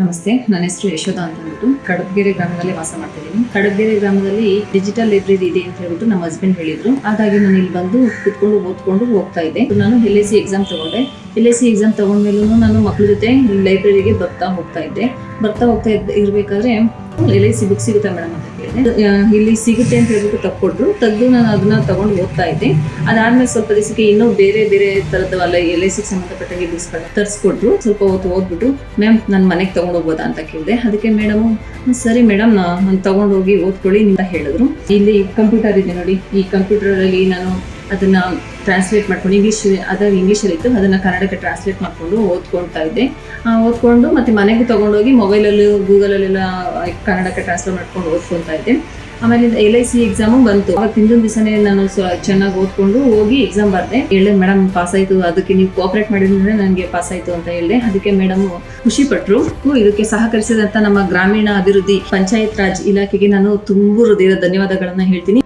ನಮಸ್ತೆ, ನನ್ನ ಹೆಸರು ಯಶೋಧ ಅಂತ ಅಂದ್ಬಿಟ್ಟು ಕಡಬ್ಗೆರೆ ಗ್ರಾಮದಲ್ಲಿ ವಾಸ ಮಾಡ್ತಿದ್ದೀನಿ ಕಡಬ್ಗೆರೆ ಗ್ರಾಮದಲ್ಲಿ ಡಿಜಿಟಲ್ ಲೈಬ್ರರಿ ಇದೆ ಅಂತ ಹೇಳ್ಬಿಟ್ಟು ನಮ್ಮ ಹಸ್ಬೆಂಡ್ ಹೇಳಿದ್ರು. ಹಾಗಾಗಿ ನಾನು ಇಲ್ಲಿ ಬಂದು ಕುತ್ಕೊಂಡು ಓದ್ಕೊಂಡು ಹೋಗ್ತಾ ಇದ್ದೆ. ನಾನು ಎಲ್ ಎಸ್ ಸಿ ಎಕ್ಸಾಮ್ ತಗೊಂಡೆ. ಎಲ್ ಎಸ್ ಸಿ ಎಕ್ಸಾಮ್ ತಗೊಂಡ್ಮೇಲೂ ನಾನು ಮಕ್ಕಳ ಜೊತೆ ಲೈಬ್ರರಿಗೆ ಬರ್ತಾ ಹೋಗ್ತಾ ಇದ್ದೆ. ಬರ್ತಾ ಹೋಗ್ತಾ ಇರ್ಬೇಕಾದ್ರೆ ಎಲ್ ಐ ಸಿ ಬುಕ್ ಸಿಗುತ್ತೆ ಮೇಡಮ್ ಅಂತ. ಇಲ್ಲಿ ಸಿಗುತ್ತೆ ಅಂತ ಹೇಳ್ಬಿಟ್ಟು ತಕ್ಕೊಟ್ರು. ತೆಗೆದು ನಾನು ಅದನ್ನ ತಗೊಂಡು ಓದ್ತಾ ಇದ್ದೆ. ಅದಾದ್ಮೇಲೆ ಸ್ವಲ್ಪ ದಿವಸಕ್ಕೆ ಇನ್ನೂ ಬೇರೆ ಬೇರೆ ತರದ ಅಲ್ಲ ಎಲ್ ಐ ಸಿಗೆ ಸಂಬಂಧಪಟ್ಟ ಬುಕ್ಸ್ಗಳನ್ನ ತರಿಸ್ಕೊಟ್ರು. ಸ್ವಲ್ಪ ಹೊತ್ತು ಓದ್ಬಿಟ್ಟು ಮ್ಯಾಮ್ ನನ್ನ ಮನೆಗೆ ತಗೊಂಡು ಹೋಗ್ಬೋದಾ ಅಂತ ಕೇಳಿದೆ. ಅದಕ್ಕೆ ಮೇಡಮ್ ಸರಿ ಮೇಡಮ್ ನಾನು ತಗೊಂಡು ಹೋಗಿ ಓದ್ಕೊಳ್ಳಿ ಅಂತ ಹೇಳಿದ್ರು. ಇಲ್ಲಿ ಕಂಪ್ಯೂಟರ್ ಇದೆ ನೋಡಿ. ಈ ಕಂಪ್ಯೂಟರಲ್ಲಿ ನಾನು ಅದನ್ನ ಟ್ರಾನ್ಸ್ಲೇಟ್ ಮಾಡ್ಕೊಂಡು ಇಂಗ್ಲೀಷ್ ಅದಾಗ ಇಂಗ್ಲೀಷಲ್ಲಿ ಇತ್ತು. ಅದನ್ನು ಕನ್ನಡಕ್ಕೆ ಟ್ರಾನ್ಸ್ಲೇಟ್ ಮಾಡಿಕೊಂಡು ಓದ್ಕೊಳ್ತಾ ಇದ್ದೆ. ಓದ್ಕೊಂಡು ಮತ್ತು ಮನೆಗೆ ತೊಗೊಂಡೋಗಿ ಮೊಬೈಲಲ್ಲೂ ಗೂಗಲಲ್ಲೆಲ್ಲ ಕನ್ನಡಕ್ಕೆ ಟ್ರಾನ್ಸ್ಲೇಟ್ ಮಾಡ್ಕೊಂಡು ಓದ್ಕೊಳ್ತಾ ಇದ್ದೆ. ಆಮೇಲೆ ಎಲ್ ಐ ಸಿ ಎಕ್ಸಾಮು ಬಂತು. ಅವಾಗ ತಿಂದೊಂದು ದಿವಸನೇ ನಾನು ಚೆನ್ನಾಗಿ ಓದ್ಕೊಂಡು ಹೋಗಿ ಎಕ್ಸಾಮ್ ಬರ್ದೆ. ಹೇಳಿದೆ, ಮೇಡಮ್ ಪಾಸ್ ಆಯಿತು ಅದಕ್ಕೆ ನೀವು ಕೋಆಪ್ರೇಟ್ ಮಾಡಿದ್ರೆ ನನಗೆ ಪಾಸ್ ಆಯಿತು ಅಂತ ಹೇಳಿದೆ. ಅದಕ್ಕೆ ಮೇಡಮ್ ಖುಷಿ ಪಟ್ರು ಇದಕ್ಕೆ ಸಹಕರಿಸಿದಂಥ ನಮ್ಮ ಗ್ರಾಮೀಣ ಅಭಿವೃದ್ಧಿ ಪಂಚಾಯತ್ ರಾಜ್ ಇಲಾಖೆಗೆ ನಾನು ತುಂಬ ಹೃದಯದ ಧನ್ಯವಾದಗಳನ್ನು ಹೇಳ್ತೀನಿ.